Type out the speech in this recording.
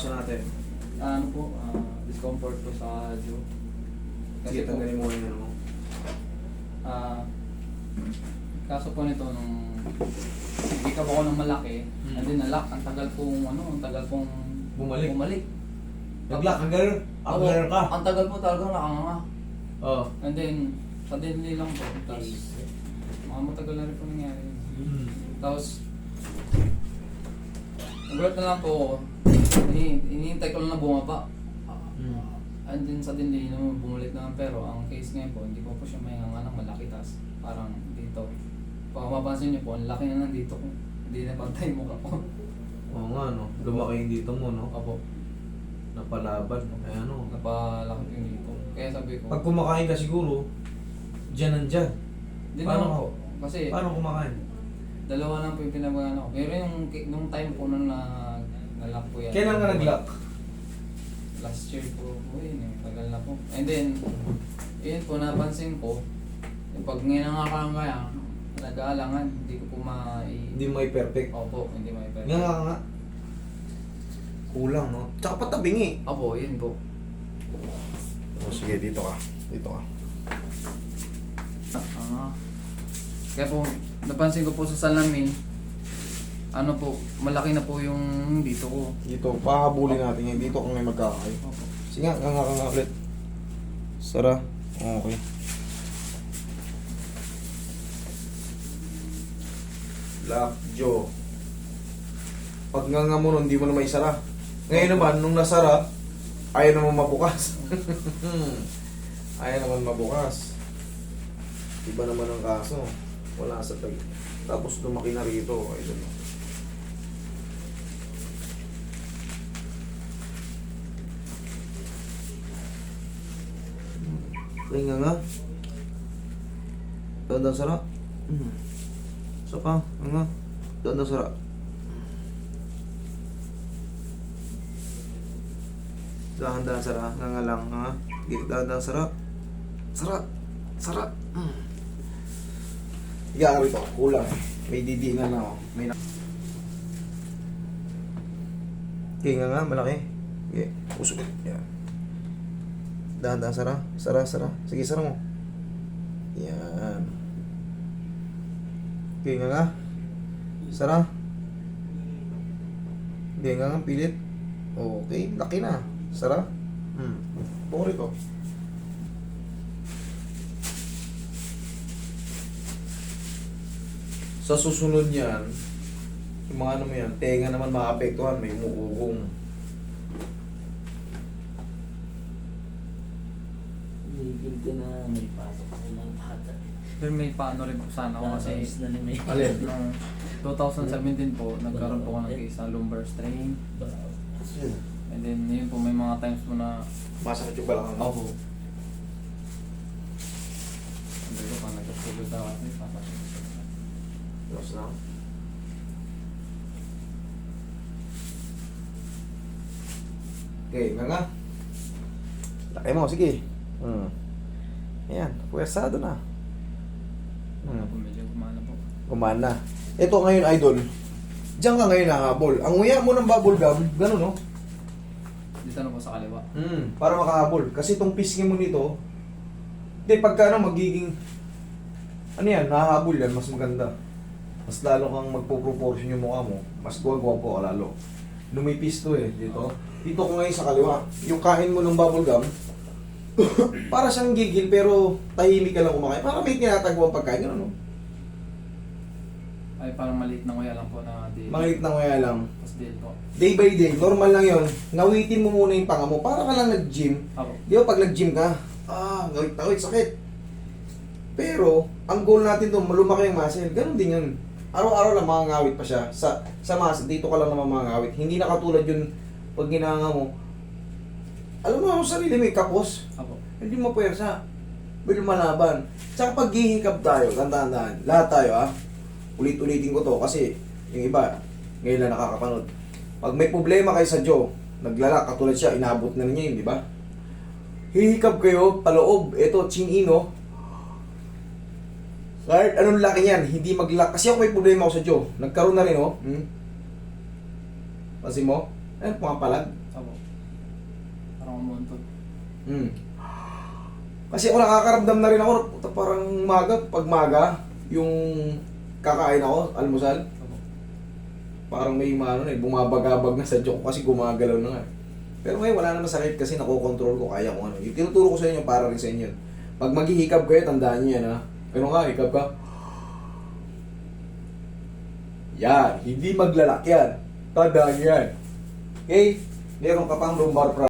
kaso natin. ano po, ah, discomfort po sa jaw. Sige, po, tanggalin mo yung ano mo. ah, kaso po nito, nung hindi ka ako ng malaki, Hmm. and then nalak, ang tagal pong, ano, ang tagal pong Bumalik. bumalik. Naglock, ang ganun. Ang Oo, ganun ka. Ang tagal po talaga nakanganga. Oo. And then, suddenly lang po. Tapos, mga matagal na rin po nangyari. Mm. Tapos, nagulat na lang po ako. Ini- Iniintay ko lang na bumaba. Mm. And then suddenly, no, bumalik naman. Pero ang case ngayon po, hindi po po siya may hanga ng malaki. Tapos, parang dito. Kung mapapansin niyo po, ang laki na nandito ko. Hindi na pantay mukha ko. Oo nga, no. Lumaki yung dito mo, no. Opo, Napalaban. Ay, ano. napalaki yung dito. Kaya sabi ko, Pag kumakain ka siguro, dyan nandyan. Hindi Paano naman po. Kasi, Paano kumakain? dalawa lang po yung pinabagano ko. Pero yung nung time po nung na, nalock po yan. Kailan ka nag-lock? Last year po po yun eh. Tagal na po. And then, yun po napansin ko, yung pag nginangakang kaya, nag-aalangan, hindi ko po mai... Hindi mo i-perfect. Opo, hindi mai Nga nga nga. Kulang, no? Tsaka patabingi. Opo, yun po. O sige, dito ka. Dito ka. Ah. Kaya po, napansin ko po sa salamin, ano po, malaki na po yung dito ko. Dito, pahabulin natin yan. Dito kung may magkakayo. Opo. Sige nga, nga nga nga ulit. Sara. Okay. Lock jaw. Pag nga nga mo nun, hindi mo na maisara. Ngayon naman, nung nasara, ayaw naman mabukas. ayaw naman mabukas. Iba naman ang kaso. Wala sa tag. Tapos lumaki na rito. Ay, doon. Ay nga nga. Dandang sara. Hmm. Saka, nga. Dandang sara. Dahan-dahan sara. Nga nga lang. Nga. Sige, Dahan-dahan sara. Sara. Sara. Hmm. Iga rito. Kulang. May didingan na ako. May na... Okay nga nga. Malaki. Okay. Usog. Yan. Dahan-dahan sara. Sara, sara. Sige, sara mo. Yan. Okay nga nga. Sara. Okay nga nga, pilit. Okay, laki na. Sara. Hmm. Buko rito. Sa susunod yan, yung mga ano mo yan, tenga naman maapektuhan, may mukugong. Ko na may pasok ako ng bata. Pero may paano rin po sana ako kasi Tapos na ni may Alin? nung 2017 po, nagkaroon po ako ng case lumbar strain. And then, yun po, may mga times po na Masakit yung balakang mo. ako. Hindi ko pa nagkasulo daw at may papasok. Tapos na. Okay, nga nga. Laki mo, sige. Hmm. Ayan, puwersado na. Ano Hmm. po, medyo gumana po. Gumana. Ito ngayon, idol. Diyan ka ngayon nakahabol. Ang nguya mo ng bubble gum, gano'n, no? Dito na po sa kaliwa. Hmm, para makahabol. Kasi itong pisngi mo nito, hindi, pagka ano, magiging, ano yan, nahahabol yan, mas maganda. Mas lalo kang magpo-proportion yung mukha mo, mas guwagwapo ka lalo. Lumipis to eh, dito. Dito ko ngayon sa kaliwa. Yung kain mo ng bubble gum, para siyang gigil pero tahimik ka lang kumakain. Para may tinatagwang pagkain, gano'n, no? Ay, parang maliit na kuya lang po na di. Mangit na nguya lang. Tapos din po. Day by day, normal lang yon. Ngawitin mo muna yung panga mo. Para ka lang nag-gym. Ako. Di ba pag nag-gym ka, ah, ngawit na ngawit, sakit. Pero, ang goal natin doon, malumaki yung muscle. Ganon din yun. Araw-araw lang makangawit pa siya. Sa, sa muscle, dito ka lang naman makangawit. Hindi na katulad yun, pag ginanga mo, alam mo ang sarili mo, kapos. Ako. Hindi mo puwersa. May lumalaban. Tsaka pag hihikab tayo, tandaan-tandaan, lahat tayo ha, ulit-ulitin ko to kasi yung iba, ngayon lang nakakapanood. Pag may problema kayo sa Joe, naglalak, katulad siya, inabot na niya yun, di ba? Hihikab kayo, paloob, eto, chin-ino. Kahit anong laki niyan, hindi mag-lock. Kasi ako may problema ako sa Joe. Nagkaroon na rin, oh. Hmm? Pansin mo? Ayun, pumapalag. Opo. Hmm. Kasi ako nakakaramdam na rin ako, parang maga, pag maga, yung kakain ako, almusal, parang may maano na eh, bumabagabag na sa joke kasi gumagalaw na nga. eh. Pero ngayon wala naman sakit kasi nakokontrol ko, kaya ko ano. Yung tinuturo ko sa inyo para rin sa inyo. Pag maghihikab kayo, tandaan niyo yan ha. Ano nga, hikab ka. Yan, hindi maglalak yan. Tandaan yan. Okay? Meron ka pang lumbar